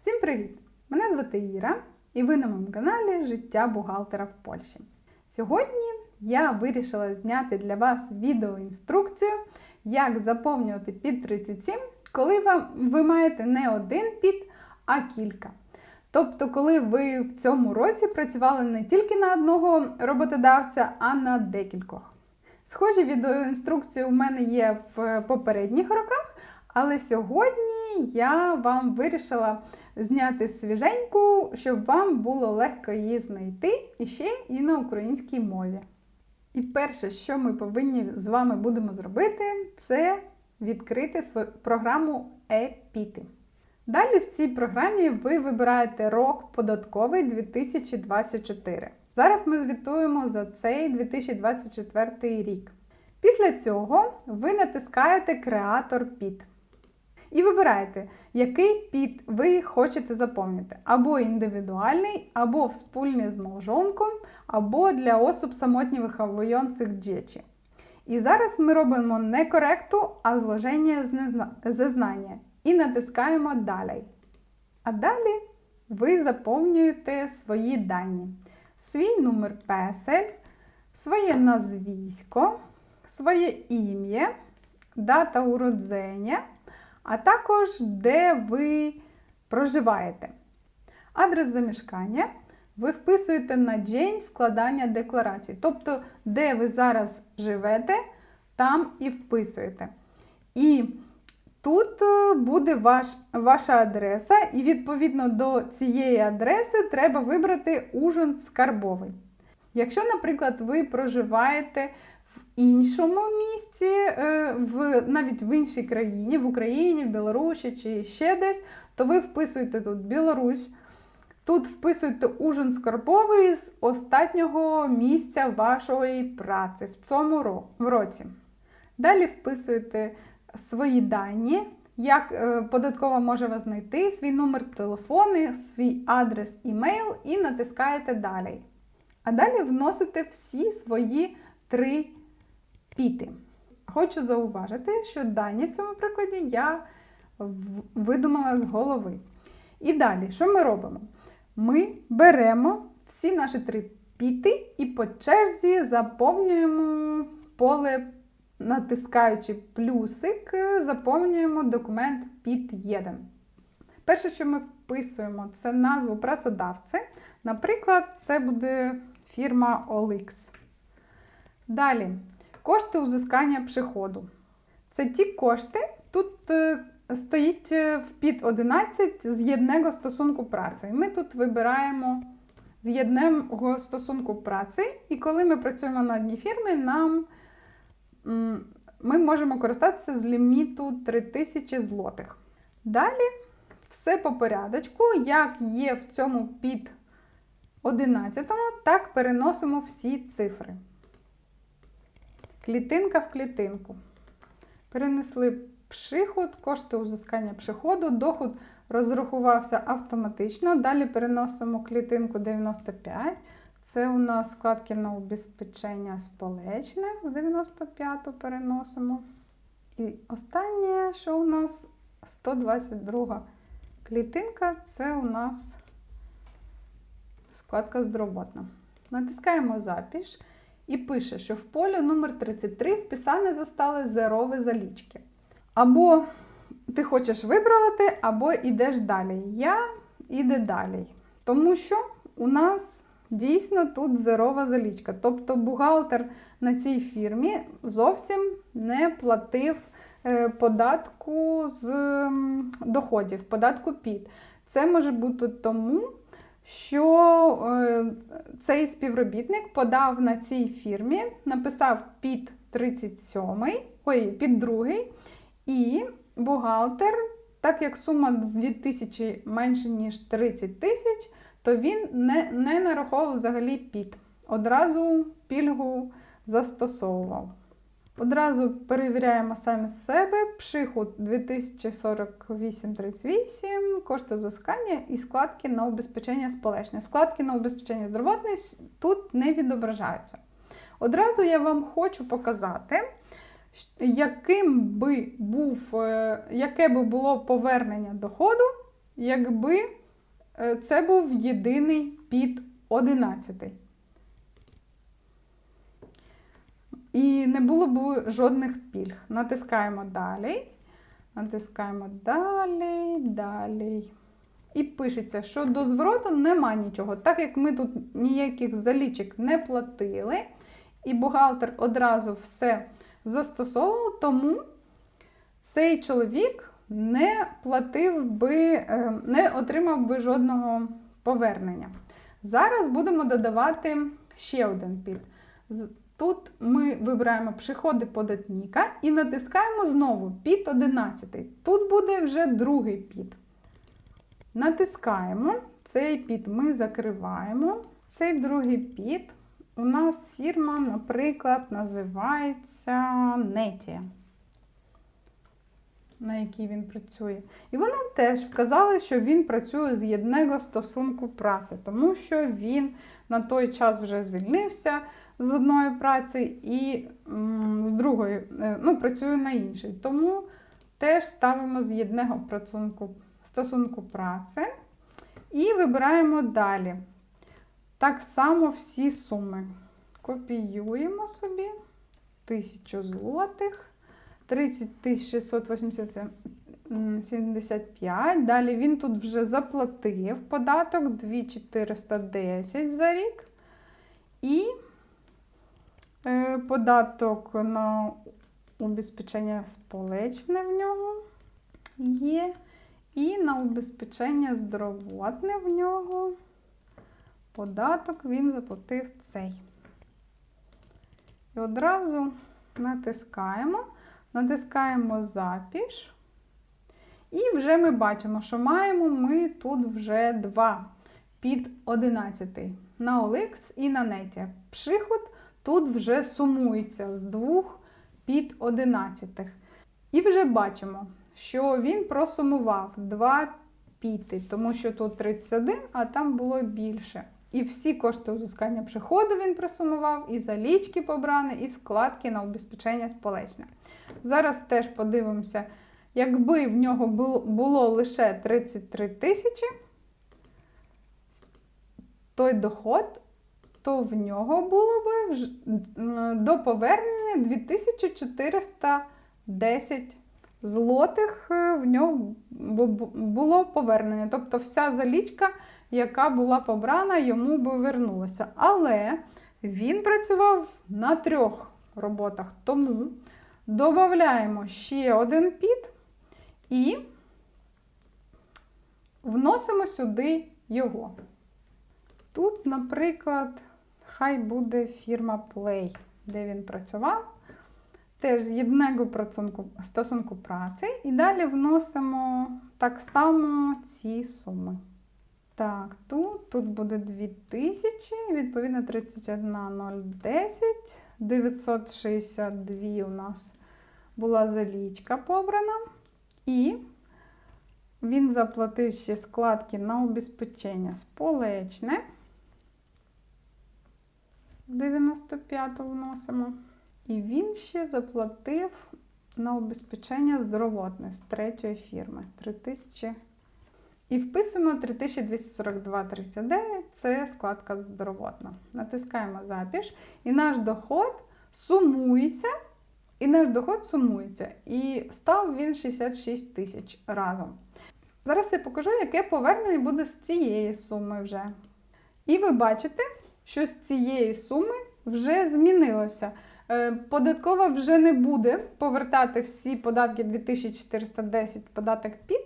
Всім привіт! Мене звати Іра, і ви на моєму каналі Життя бухгалтера в Польщі. Сьогодні я вирішила зняти для вас відеоінструкцію, як заповнювати під 37, коли ви маєте не один під, а кілька. Тобто, коли ви в цьому році працювали не тільки на одного роботодавця, а на декількох. Схожі відеоінструкції у мене є в попередніх роках, але сьогодні я вам вирішила зняти свіженьку, щоб вам було легко її знайти і ще і на українській мові. І перше, що ми повинні з вами будемо зробити, це відкрити свою програму e-піти. Далі в цій програмі ви вибираєте рок податковий 2024. Зараз ми звітуємо за цей 2024 рік. Після цього ви натискаєте Креатор під. І вибираєте, який під ви хочете заповнити. Або індивідуальний, або wspólnie з мałżonką, або для осіб самотньо виховуючих дітей. І зараз ми робимо не коректу, а зложення зазнання. І натискаємо Далі. А далі ви заповнюєте свої дані. Свій номер песель, своє назвісько, своє ім'я, дата уродження, а також де ви проживаєте. Адрес замішкання ви вписуєте на день складання декларації. Тобто, де ви зараз живете, там і вписуєте. І тут буде ваш, ваша адреса, і відповідно до цієї адреси треба вибрати ужин скарбовий. Якщо, наприклад, ви проживаєте іншому місці, в, навіть в іншій країні, в Україні, в Білорусі чи ще десь, то ви вписуєте тут Білорусь. Тут вписуєте ужин скарбовий з останнього місця вашої праці в цьому році. Далі вписуєте свої дані, як податкова може вас знайти, свій номер телефону, свій адрес імейл і натискаєте Далі. А далі вносите всі свої три піти. Хочу зауважити, що дані в цьому прикладі я видумала з голови. І далі, що ми робимо? Ми беремо всі наші три піти і по черзі заповнюємо поле, натискаючи плюсик, заповнюємо документ під 1. Перше, що ми вписуємо, це назву працедавця. Наприклад, це буде фірма OLX. Далі, кошти узискання приходу. Це ті кошти, тут стоїть в під 11 з єдного стосунку праці. Ми тут вибираємо з єдного стосунку праці, і коли ми працюємо на одній фірмі, нам ми можемо користатися з ліміту 3000 злотих. Далі все по порядочку, як є в цьому під 11, так переносимо всі цифри. Клітинка в клітинку. Перенесли приход, кошти узискання приходу, доход розрахувався автоматично. Далі переносимо клітинку 95. Це у нас складки на убезпечення сполечне, в 95-ту переносимо. І останнє, що у нас 122 клітинка, це у нас складка здоровотна. Натискаємо запіш і пише, що в полі номер 33 вписані зостали зерові залічки. Або ти хочеш виправити, або йдеш далі. Я іду далі. Тому що у нас дійсно тут зерова залічка. Тобто бухгалтер на цій фірмі зовсім не платив податку з доходів, податку під. Це може бути тому, що цей співробітник подав на цій фірмі, написав під 37, ой, під другий. І бухгалтер, так як сума 2000 менше, ніж 30 тисяч, то він не не нараховував взагалі під. Одразу пільгу застосовував. Одразу перевіряємо самі себе. Приход 2048,38, кошти взискання і складки на убезпечення сполечення. Складки на убезпечення здоровотної тут не відображаються. Одразу я вам хочу показати, яким би був, яке би було повернення доходу, якби е, це був єдиний під 11. І не було б жодних пільг. Натискаємо далі. Натискаємо далі, далі. І пишеться, що до звороту нема нічого. Так як ми тут ніяких залічок не платили, і бухгалтер одразу все застосовував, тому цей чоловік не платив би, е, не отримав би жодного повернення. Зараз будемо додавати ще один під. Тут ми вибираємо приходи податника і натискаємо знову під 11. Тут буде вже другий під. Натискаємо. Цей під ми закриваємо. Цей другий під у нас фірма, наприклад, називається Неті, на якій він працює. І вони теж вказали, що він працює з єдного стосунку праці, тому що він на той час вже звільнився з одної праці і з другої е, ну, працює на іншій. Тому теж ставимо з єдного працунку, стосунку праці і вибираємо далі. Так само всі суми. Копіюємо собі 1000 злотих, 30 675. Далі він тут вже заплатив податок 2410 за рік. І податок на убезпечення сполечне в нього є. І на убезпечення здоровотне в нього податок він заплатив цей. І одразу натискаємо, натискаємо запіш. І вже ми бачимо, що маємо ми тут вже два під 11 на OLX і на неті. Приход тут вже сумується з двох під 11. І вже бачимо, що він просумував 2 піти, тому що тут 31, а там було більше. І всі кошти узискання приходу він присумував, і залічки побрані, і складки на убезпечення сполечне. Зараз теж подивимося, якби в нього було лише 33 тисячі, той доход, то в нього було би вж- до повернення 2410 злотих е, в нього бу- бу- було повернення. Тобто вся залічка, яка була побрана, йому би вернулася. Але він працював на трьох роботах, тому додаємо ще один під і вносимо сюди його. Тут, наприклад, хай буде фірма Play, де він працював. Теж з єдного стосунку праці. І далі вносимо так само ці суми. Так, тут, тут буде 2000, відповідно 31010, 962 у нас була залічка побрана. І він заплатив ще складки на обезпечення сполечне. 95 вносимо. І він ще заплатив на обезпечення здоровотне з третьої фірми 3000. І вписуємо 3242,39 це складка здоровотна. Натискаємо запіш, і наш доход сумується. І наш доход сумується. І став він 66 тисяч разом. Зараз я покажу, яке повернення буде з цієї суми вже. І ви бачите, що з цієї суми вже змінилося. Е, Податкова вже не буде повертати всі податки 2410 податок під,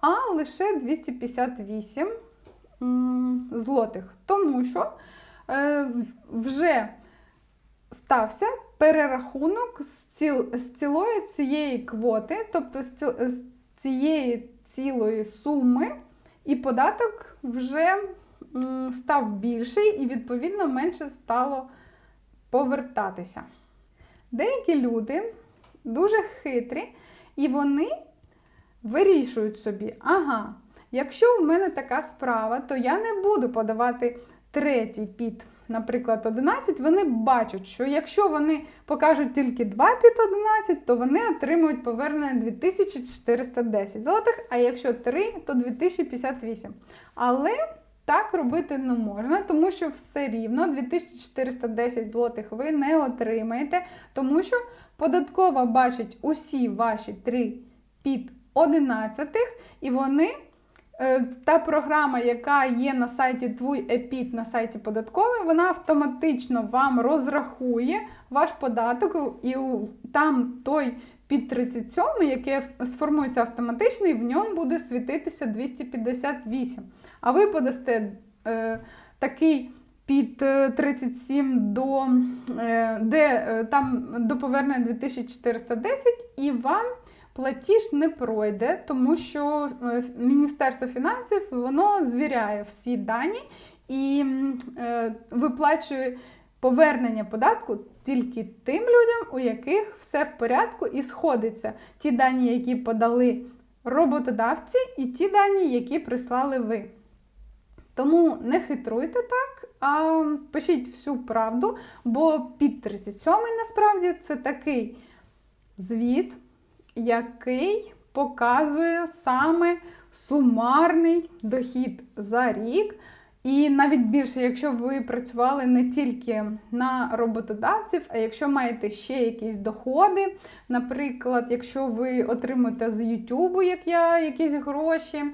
а лише 258 злотих. Тому що е, вже стався перерахунок з, цілої цієї квоти, тобто з, цієї цілої суми, і податок вже став більший і, відповідно, менше стало повертатися. Деякі люди дуже хитрі, і вони вирішують собі, ага, якщо в мене така справа, то я не буду подавати третій під наприклад, 11, вони бачать, що якщо вони покажуть тільки 2 під 11, то вони отримують повернення 2410 злотих, а якщо 3, то 2058. Але так робити не можна, тому що все рівно 2410 злотих ви не отримаєте, тому що податкова бачить усі ваші 3 під 11, і вони. Е, Та програма, яка є на сайті Твій ЕПІТ на сайті податкової, вона автоматично вам розрахує ваш податок, і там той під 37, який сформується автоматично, і в ньому буде світитися 258. А ви подасте е, такий під е, 37 до е, де е, там до повернення 2410, і вам платіж не пройде, тому що е, Міністерство фінансів воно звіряє всі дані і е, виплачує повернення податку тільки тим людям, у яких все в порядку і сходиться. Ті дані, які подали роботодавці, і ті дані, які прислали ви. Тому не хитруйте так, а пишіть всю правду, бо під 37 насправді це такий звіт, який показує саме сумарний дохід за рік. І навіть більше, якщо ви працювали не тільки на роботодавців, а якщо маєте ще якісь доходи, наприклад, якщо ви отримуєте з YouTube, як я, якісь гроші,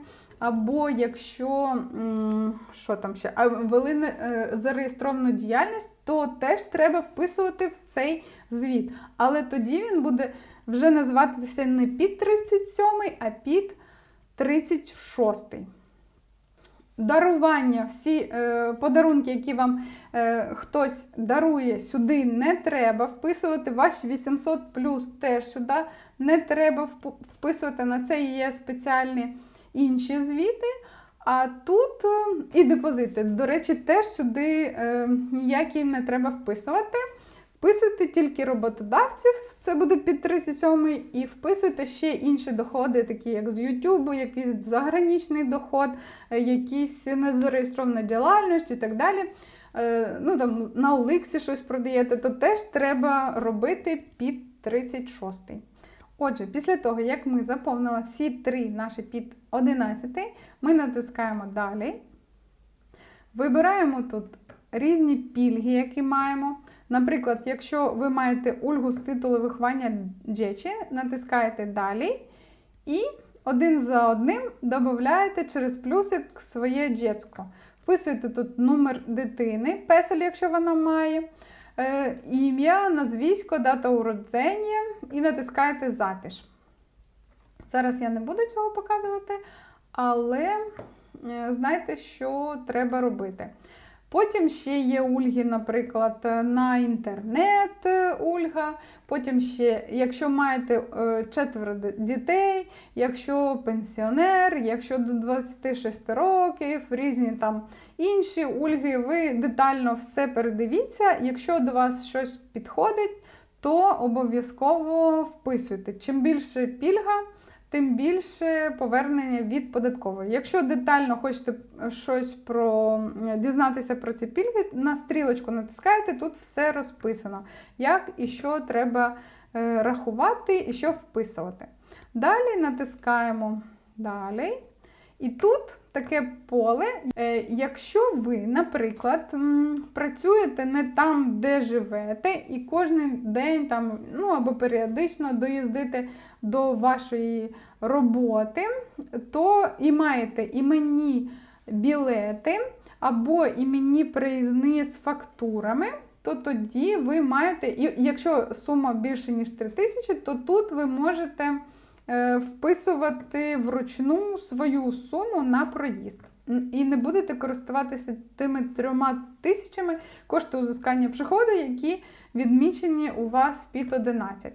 або якщо що там ще, вели е, зареєстровану діяльність, то теж треба вписувати в цей звіт. Але тоді він буде вже називатися не під 37, а під 36. Дарування, всі е, подарунки, які вам е, хтось дарує, сюди не треба вписувати. Ваші 800 плюс теж сюди не треба вписувати. На це є спеціальні інші звіти. А тут е, і депозити. До речі, теж сюди е, ніякі не треба вписувати. Вписуйте тільки роботодавців, це буде під 37 і вписуйте ще інші доходи, такі як з YouTube, якийсь заграничний доход, е, якісь незареєстрована діяльність і так далі. Е, Ну, там, на Оликсі щось продаєте, то теж треба робити під 36. Отже, після того, як ми заповнили всі три наші під 11, ми натискаємо далі. Вибираємо тут різні пільги, які маємо. Наприклад, якщо ви маєте ульгу з титулу виховання дєчі, натискаєте далі і один за одним додаєте через плюсик своє дєцько. Вписуєте тут номер дитини, песель, якщо вона має, ім'я, назвісько, дата уродження і натискаєте запіш. Зараз я не буду цього показувати, але е, знайте, що треба робити. Потім ще є ульги, наприклад, на інтернет е, ульга. Потім ще, якщо маєте е, четверо дітей, якщо пенсіонер, якщо до 26 років, різні там інші ульги, ви детально все передивіться. Якщо до вас щось підходить, то обов'язково вписуйте. Чим більше пільга, тим більше повернення від податкової. Якщо детально хочете щось про дізнатися про ці пільги, на стрілочку натискаєте, тут все розписано, як і що треба е, рахувати і що вписувати. Далі натискаємо далі. І тут таке поле. Е, Якщо ви, наприклад, працюєте не там, де живете, і кожен день там, ну або періодично доїздите до вашої роботи, то і маєте іменні білети або іменні проїзні з фактурами, то тоді ви маєте, і якщо сума більше ніж 3 тисячі, то тут ви можете е, вписувати вручну свою суму на проїзд. І не будете користуватися тими трьома тисячами кошти узискання приходу, які відмічені у вас під 11.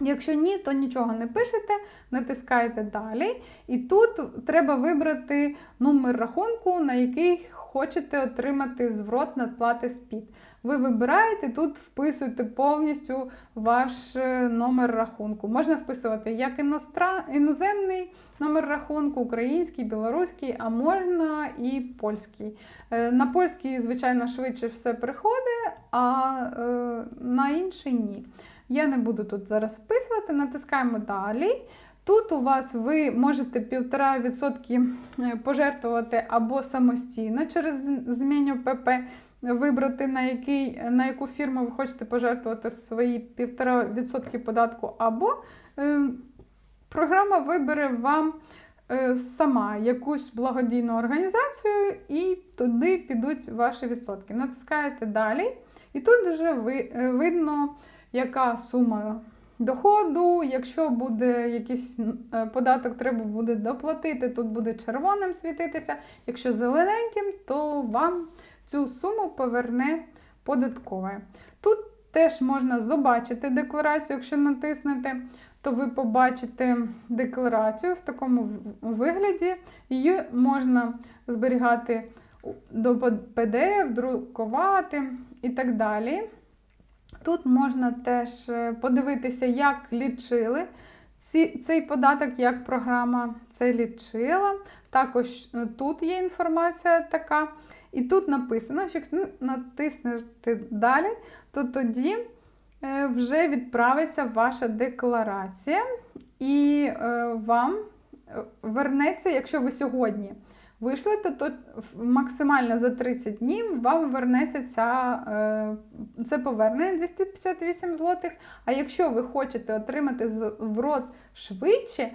Якщо ні, то нічого не пишете, натискаєте далі. І тут треба вибрати номер рахунку, на який хочете отримати зворот надплати СПІД. Ви вибираєте, тут вписуєте повністю ваш е, номер рахунку. Можна вписувати як іноземний номер рахунку, український, білоруський, а можна і польський. Е, На польський, звичайно, швидше все приходить, а е, на інший ні. Я не буду тут зараз вписувати, натискаємо далі. Тут у вас ви можете 1,5% е, пожертвувати або самостійно через зміню ПП, вибрати на, який, на яку фірму ви хочете пожертвувати свої 1,5% податку, або е, програма вибере вам е, сама якусь благодійну організацію, і туди підуть ваші відсотки. Натискаєте далі, і тут вже ви, е, видно, яка сума доходу. Якщо буде якийсь е, податок, треба буде доплатити, тут буде червоним світитися. Якщо зелененьким, то вам цю суму поверне податкове. Тут теж можна побачити декларацію, якщо натиснете, то ви побачите декларацію в такому вигляді. Її можна зберігати до PDF, друкувати і так далі. Тут можна теж е, подивитися, як лічили цей податок, як програма це лічила. Також е, тут є інформація така. І тут написано, що якщо натиснете далі, то тоді е, вже відправиться ваша декларація, і вам вернеться, якщо ви сьогодні вийшлете, то максимально за 30 днів вам вернеться ця, е, це повернення 258 злотих. А якщо ви хочете отримати зворот швидше,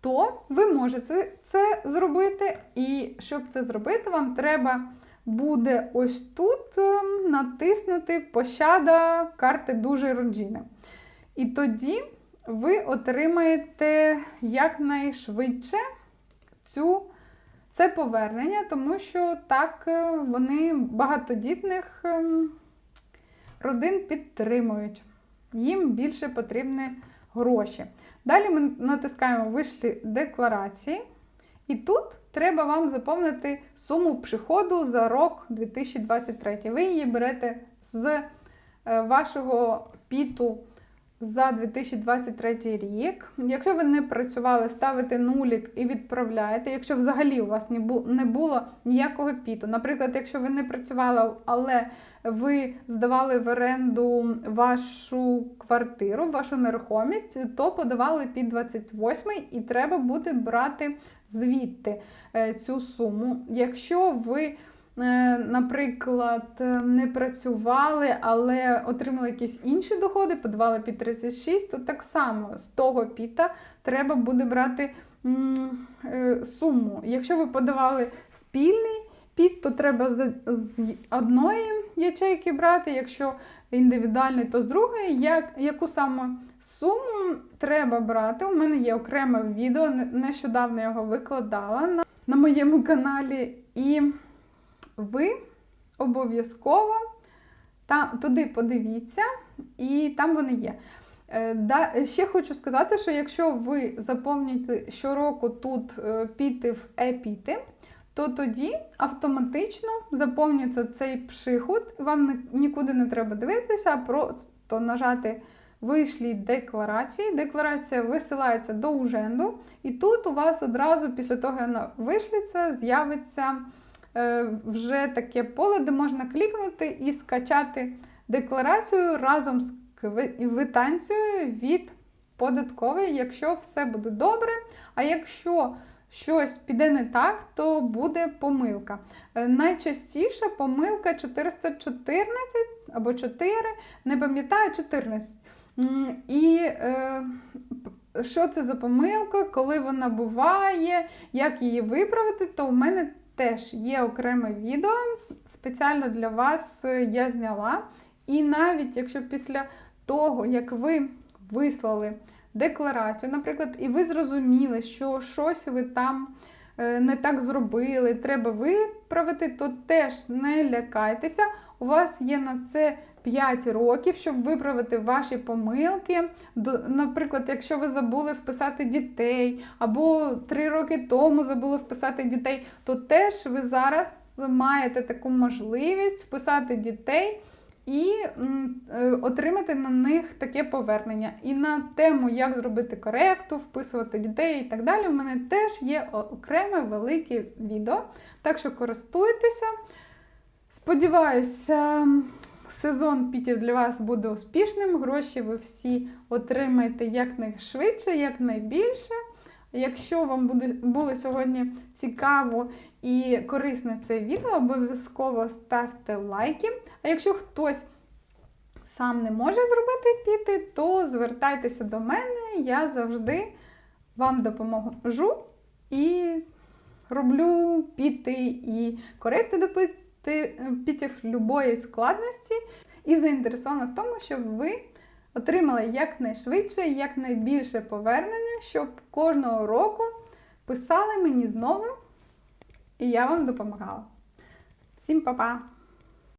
то ви можете це зробити. І щоб це зробити, вам треба буде ось тут е, натиснути Пощада карти дуже роджіни. І тоді ви отримаєте якнайшвидше цю. Це повернення, тому що так е, вони багатодітних ем, родин підтримують. Їм більше потрібні гроші. Далі ми натискаємо Вишлі декларації. І тут треба вам заповнити суму приходу за рок 2023. Ви її берете з е, вашого піту за 2023 рік. Якщо ви не працювали, ставите нулік і відправляєте. Якщо взагалі у вас не було ніякого піту. Наприклад, якщо ви не працювали, але ви здавали в оренду вашу квартиру, вашу нерухомість, то подавали під 28 і треба буде брати звідти е, цю суму. Якщо ви наприклад, е, не працювали, але отримали якісь інші доходи, подавали під 36, то так само з того піта треба буде брати е, суму. Якщо ви подавали спільний піт, то треба з одної ячейки брати, якщо індивідуальний, то з другої, як, яку саме суму треба брати. У мене є окреме відео, нещодавно його викладала на, на моєму каналі. І ви обов'язково туди подивіться, і там вони є. Е, да, Ще хочу сказати, що якщо ви заповнюєте щороку тут е, піти в е-піти, то тоді автоматично заповнюється цей пшихут, вам нікуди не треба дивитися, а просто нажати вийшлі декларації. Декларація висилається до уженду, і тут у вас одразу після того, як вона вишліться, з'явиться. Е, вже таке поле, де можна клікнути і скачати декларацію разом з квитанцією від податкової, якщо все буде добре. А якщо щось піде не так, то буде помилка. Е, найчастіша помилка 414 або 4, не пам'ятаю 14. І е, що це за помилка, коли вона буває, як її виправити, то у мене теж є окреме відео, спеціально для вас е, я зняла. І навіть якщо після того, як ви вислали декларацію, наприклад, і ви зрозуміли, що щось ви там не так зробили, треба виправити, то теж не лякайтеся. У вас є на це 5 років, щоб виправити ваші помилки. Наприклад, якщо ви забули вписати дітей, або 3 роки тому забули вписати дітей, то теж ви зараз маєте таку можливість вписати дітей і е, отримати на них таке повернення. І на тему, як зробити коректу, вписувати дітей і так далі, у мене теж є окреме велике відео. Так що користуйтеся. Сподіваюся, сезон пітів для вас буде успішним. Гроші ви всі отримаєте якнайшвидше, якнайбільше. Якщо вам буде, було сьогодні цікаво і корисне це відео, обов'язково ставте лайки. А якщо хтось сам не може зробити піти, то звертайтеся до мене, я завжди вам допоможу і роблю піти і коректи до пітів любої складності. І заінтересована в тому, щоб ви отримали якнайшвидше, якнайбільше повернення, щоб кожного року писали мені знову, і я вам допомагала. Всім па-па!